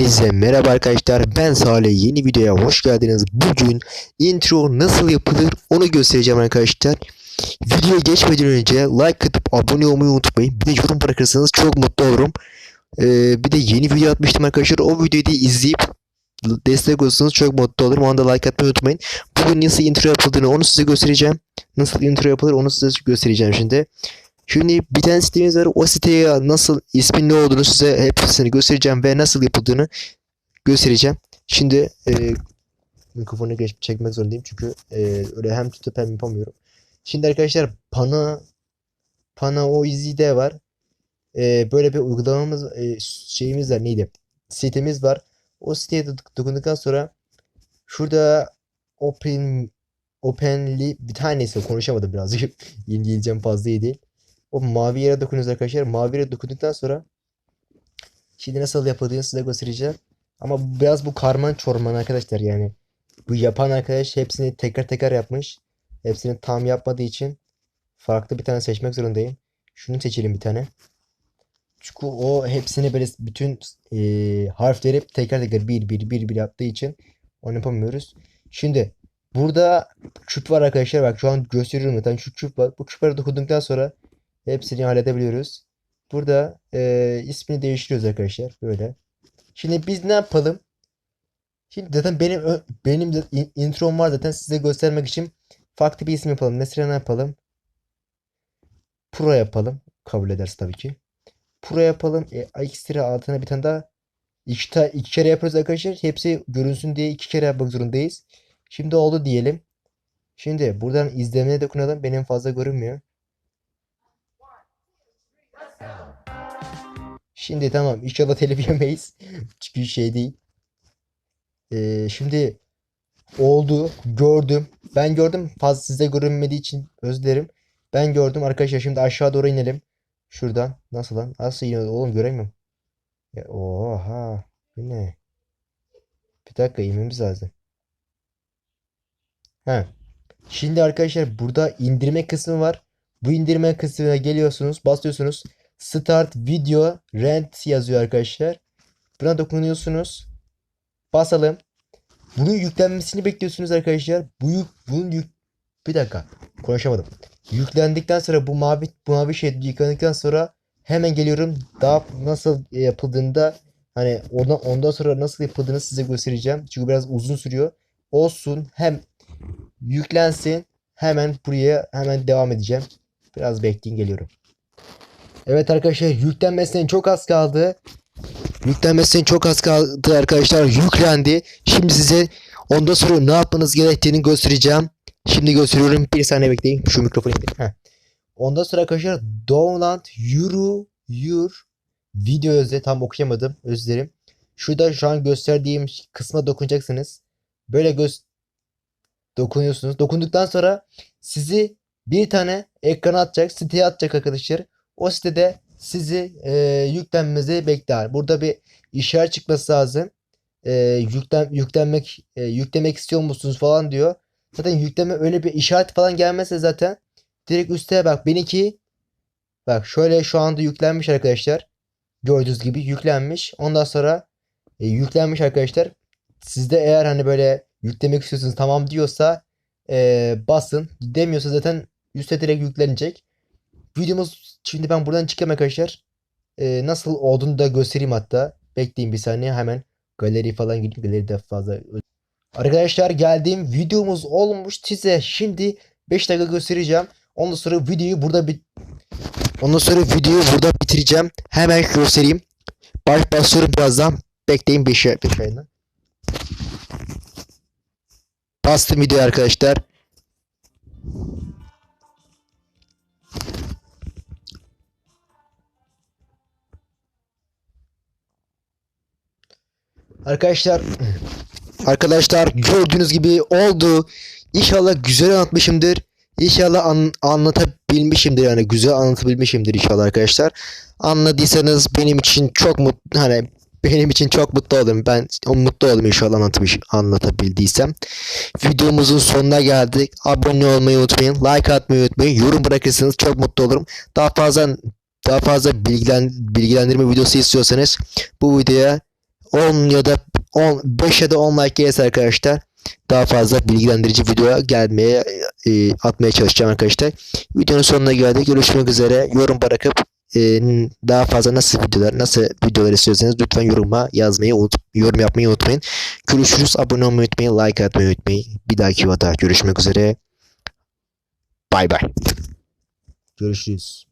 Hepinize merhaba arkadaşlar ben Salih yeni videoya hoş geldiniz. Bugün intro nasıl yapılır onu göstereceğim arkadaşlar. Videoya geçmeden önce like atıp abone olmayı unutmayın. Bir de yorum bırakırsanız çok mutlu olurum. Ee, bir de yeni video atmıştım arkadaşlar. O videoyu da izleyip destek olursanız çok mutlu olurum. Onu da like atmayı unutmayın. Bugün nasıl intro yapıldığını onu size göstereceğim. Nasıl intro yapılır onu size göstereceğim şimdi. Şimdi bir tane sitemiz var. O siteye nasıl ismin ne olduğunu size hepsini göstereceğim ve nasıl yapıldığını göstereceğim. Şimdi e, mikrofonu geç çekmek zorundayım çünkü e, öyle hem tutup hem yapamıyorum. Şimdi arkadaşlar Pana Pana o de var. E, böyle bir uygulamamız e, şeyimiz var neydi? Sitemiz var. O siteye dok- dokunduktan sonra şurada Open Openly bir tanesi konuşamadım birazcık. İngilizcem fazla değil. O mavi yere dokunuyoruz arkadaşlar. Mavi yere dokunduktan sonra şimdi nasıl yapıldığını size göstereceğim. Ama biraz bu karman çorman arkadaşlar yani. Bu yapan arkadaş hepsini teker teker yapmış. Hepsini tam yapmadığı için farklı bir tane seçmek zorundayım. Şunu seçelim bir tane. Çünkü o hepsini böyle bütün eee, harfleri teker teker bir bir bir bir yaptığı için onu yapamıyoruz. Şimdi burada küp var arkadaşlar. Bak şu an gösteriyorum zaten şu küp var. Bu küplere dokunduktan sonra Hepsini halledebiliyoruz. Burada eee, ismini değiştiriyoruz arkadaşlar. Böyle. Şimdi biz ne yapalım? Şimdi zaten benim benim de in- introm var zaten size göstermek için farklı bir isim yapalım. Mesela ne yapalım? Pro yapalım. Kabul ederse tabii ki. Pro yapalım. E, ekstra altına bir tane daha iki, ta- iki kere yapıyoruz arkadaşlar. Hepsi görünsün diye iki kere yapmak zorundayız. Şimdi oldu diyelim. Şimdi buradan izlemeye dokunalım. Benim fazla görünmüyor. Şimdi tamam inşallah telif yemeyiz. Çünkü şey değil. Ee, şimdi oldu gördüm. Ben gördüm fazla size görünmediği için özür dilerim. Ben gördüm arkadaşlar şimdi aşağı doğru inelim. Şuradan. Nasıl lan? Nasıl iniyor oğlum göremiyorum. Ya, oha. Bu ne? Bir dakika inmemiz lazım. He. Şimdi arkadaşlar burada indirme kısmı var. Bu indirme kısmına geliyorsunuz, basıyorsunuz. Start Video Rent yazıyor arkadaşlar. Buna dokunuyorsunuz. Basalım. Bunun yüklenmesini bekliyorsunuz arkadaşlar. Bu yük, bunun yük... Bir dakika. Konuşamadım. Yüklendikten sonra bu mavi bu mavi şey yükledikten sonra hemen geliyorum. Daha nasıl yapıldığında hani ondan ondan sonra nasıl yapıldığını size göstereceğim. Çünkü biraz uzun sürüyor. Olsun. Hem yüklensin. Hemen buraya hemen devam edeceğim. Biraz bekleyin geliyorum. Evet arkadaşlar yüklenmesine çok az kaldı. Yüklenmesine çok az kaldı arkadaşlar. Yüklendi. Şimdi size ondan sonra ne yapmanız gerektiğini göstereceğim. Şimdi gösteriyorum. Bir saniye bekleyin. Şu mikrofonu. Heh. Ondan sonra arkadaşlar download euro your video yazıyor. Tam okuyamadım. Özür dilerim. Şurada şu an gösterdiğim kısma dokunacaksınız. Böyle göz dokunuyorsunuz. Dokunduktan sonra sizi bir tane ekrana atacak, siteye atacak arkadaşlar. O sitede sizi e, yüklenmenizi bekler. Burada bir işaret çıkması lazım. E, yüklen yüklenmek e, yüklemek istiyor musunuz falan diyor. Zaten yükleme öyle bir işaret falan gelmezse zaten direkt üstte bak benimki bak şöyle şu anda yüklenmiş arkadaşlar. Gördüğünüz gibi yüklenmiş. Ondan sonra e, yüklenmiş arkadaşlar. Sizde eğer hani böyle yüklemek istiyorsunuz tamam diyorsa e, basın. Demiyorsa zaten üstte direkt yüklenecek. Videomuz şimdi ben buradan çıkayım arkadaşlar. E, nasıl olduğunu da göstereyim hatta. Bekleyin bir saniye hemen galeri falan gideyim. Galeride fazla Arkadaşlar geldiğim videomuz olmuş size şimdi 5 dakika göstereceğim. Ondan sonra videoyu burada bit Ondan sonra videoyu burada bitireceğim. Hemen göstereyim. Baş basıyorum birazdan. Bekleyin 5 5 ayına. Bastım video arkadaşlar. Arkadaşlar Arkadaşlar gördüğünüz gibi oldu. İnşallah güzel anlatmışımdır. İnşallah an- anlatabilmişimdir yani güzel anlatabilmişimdir inşallah arkadaşlar. Anladıysanız benim için çok mutlu hani benim için çok mutlu oldum. Ben mutlu oldum inşallah anlatmış anlatabildiysem. Videomuzun sonuna geldik. Abone olmayı unutmayın. Like atmayı unutmayın. Yorum bırakırsanız çok mutlu olurum. Daha fazla daha fazla bilgilen, bilgilendirme videosu istiyorsanız bu videoya 10 ya da 10 5 ya da 10 like gelirse arkadaşlar daha fazla bilgilendirici video gelmeye e, atmaya çalışacağım arkadaşlar. Videonun sonuna geldik. Görüşmek üzere. Yorum bırakıp e, daha fazla nasıl videolar, nasıl videolar istiyorsanız lütfen yoruma yazmayı unut, yorum yapmayı unutmayın. Görüşürüz. Abone olmayı unutmayın. Like atmayı unutmayın. Bir dahaki videoda görüşmek üzere. Bay bay. Görüşürüz.